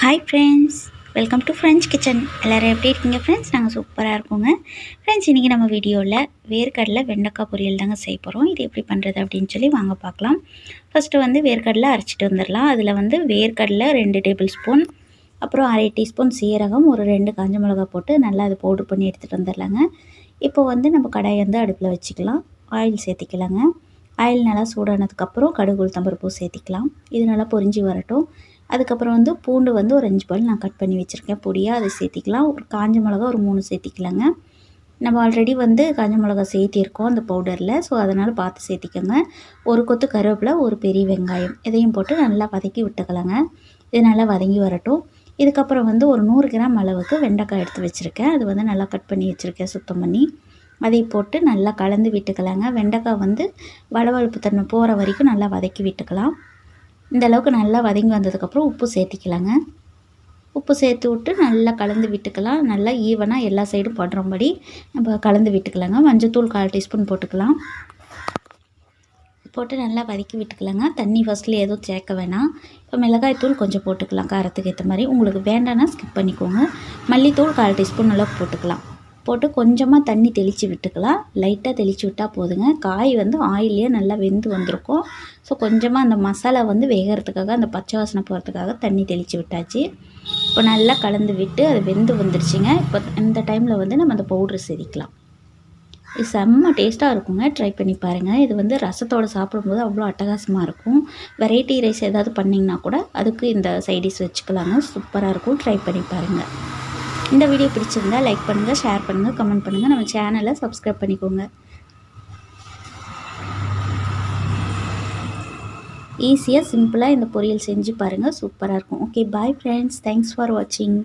Hi friends welcome to French kitchen எல்லோரும் எப்படி இருக்கீங்க ஃப்ரெண்ட்ஸ் நாங்கள் சூப்பராக இருக்கோங்க. ஃப்ரெண்ட்ஸ் இன்றைக்கி நம்ம வீடியோவில் வேர்க்கடலை வெண்டைக்காய் பொரியல் தாங்க செய்ய போகிறோம் இது எப்படி பண்ணுறது அப்படின்னு சொல்லி வாங்க பார்க்கலாம். ஃபஸ்ட்டு வந்து வேர்க்கடலை அரைச்சிட்டு வந்துடலாம். அதில் வந்து வேர்க்கடலை ரெண்டு டேபிள் ஸ்பூன் அப்புறம் அரை டீஸ்பூன் சீரகம் ஒரு ரெண்டு காஞ்ச மிளகா போட்டு நல்லா அதை பவுட்ரு பண்ணி எடுத்துகிட்டு வந்துடலாங்க. இப்போ வந்து நம்ம கடாயை வந்து அடுப்பில் வச்சுக்கலாம். ஆயில் சேர்த்திக்கலாங்க. ஆயில் நல்லா சூடானதுக்கப்புறம் கடுகு தம்பருப்பூ சேர்த்திக்கலாம். இது நல்லா பொரிஞ்சு வரட்டும். அதுக்கப்புறம் வந்து பூண்டு வந்து ஒரு அஞ்சு பல் நான் கட் பண்ணி வச்சுருக்கேன். பொடியாக அதை சேர்த்திக்கலாம். ஒரு காஞ்ச மிளகா ஒரு மூணு சேர்த்திக்கலாங்க. நம்ம ஆல்ரெடி வந்து காஞ்ச மிளகா சேர்த்திருக்கோம் அந்த பவுடரில் ஸோ அதனால் பார்த்து சேர்த்திக்கோங்க. ஒரு கொத்து கருவேப்பிலை ஒரு பெரிய வெங்காயம். இதையும் போட்டு நல்லா வதக்கி விட்டுக்கலாங்க. இது நல்லா வதங்கி வரட்டும். இதுக்கப்புறம் வந்து ஒரு நூறு கிராம் அளவுக்கு வெண்டைக்காய் எடுத்து வச்சுருக்கேன். அது வந்து நல்லா கட் பண்ணி வச்சுருக்கேன் சுத்தம் பண்ணி. அதை போட்டு நல்லா கலந்து விட்டுக்கலாங்க. வெண்டைக்காய் வந்து வளவழுப்பு தன்மை போகிற வரைக்கும் நல்லா வதக்கி விட்டுக்கலாம். இந்தளவுக்கு நல்லா வதங்கி வந்ததுக்கப்புறம் உப்பு சேர்த்திக்கலாங்க. உப்பு சேர்த்து விட்டு நல்லா கலந்து விட்டுக்கலாம். நல்லா ஈவனாக எல்லா சைடும் படுறபடி நம்ம கலந்து விட்டுக்கலாங்க. மஞ்சத்தூள் கால் டீஸ்பூன் போட்டுக்கலாம். போட்டு நல்லா வதக்கி விட்டுக்கலாங்க. தண்ணி ஃபஸ்ட்டில் எதுவும் சேர்க்க வேணாம். இப்போ மிளகாய் தூள் கொஞ்சம் போட்டுக்கலாம். காரத்துக்கு ஏற்ற மாதிரி. உங்களுக்கு வேண்டான்னா ஸ்கிப் பண்ணிக்கோங்க. மல்லித்தூள் கால் டீஸ்பூன் அளவுக்கு போட்டுக்கலாம். போட்டு கொஞ்சமாக தண்ணி தெளித்து விட்டுக்கலாம். லைட்டாக தெளித்து விட்டால் போதுங்க. காய் வந்து ஆயிலே நல்லா வெந்து வந்திருக்கும். ஸோ கொஞ்சமாக அந்த மசாலா வந்து வேகிறதுக்காக அந்த பச்சை வாசனை போகிறதுக்காக தண்ணி தெளித்து விட்டாச்சு. இப்போ நல்லா கலந்து விட்டு அது வெந்து வந்துருச்சுங்க. இப்போ இந்த டைமில் வந்து நம்ம அந்த பவுட்ரு செதிக்கலாம் இது செம்ம டேஸ்ட்டாக இருக்குங்க. ட்ரை பண்ணி பாருங்கள் இது வந்து ரசத்தோடு சாப்பிடும்போது அவ்வளோ அட்டகாசமாக இருக்கும். வெரைட்டி ரைஸ் ஏதாவது பண்ணிங்கன்னா கூட அதுக்கு இந்த சைடிஷ் வச்சுக்கலாங்க. சூப்பராக இருக்கும். ட்ரை பண்ணி பாருங்கள் இந்த வீடியோ பிடிச்சிருந்தா லைக் பண்ணுங்கள் ஷேர் பண்ணுங்கள் கமெண்ட் பண்ணுங்கள் நம்ம சேனலை சப்ஸ்கிரைப் பண்ணிக்கோங்க. ஈஸியாக சிம்பிளாக இந்த பொரியல் செஞ்சு பாருங்கள் சூப்பராக இருக்கும். Okay bye friends thanks for வாட்சிங்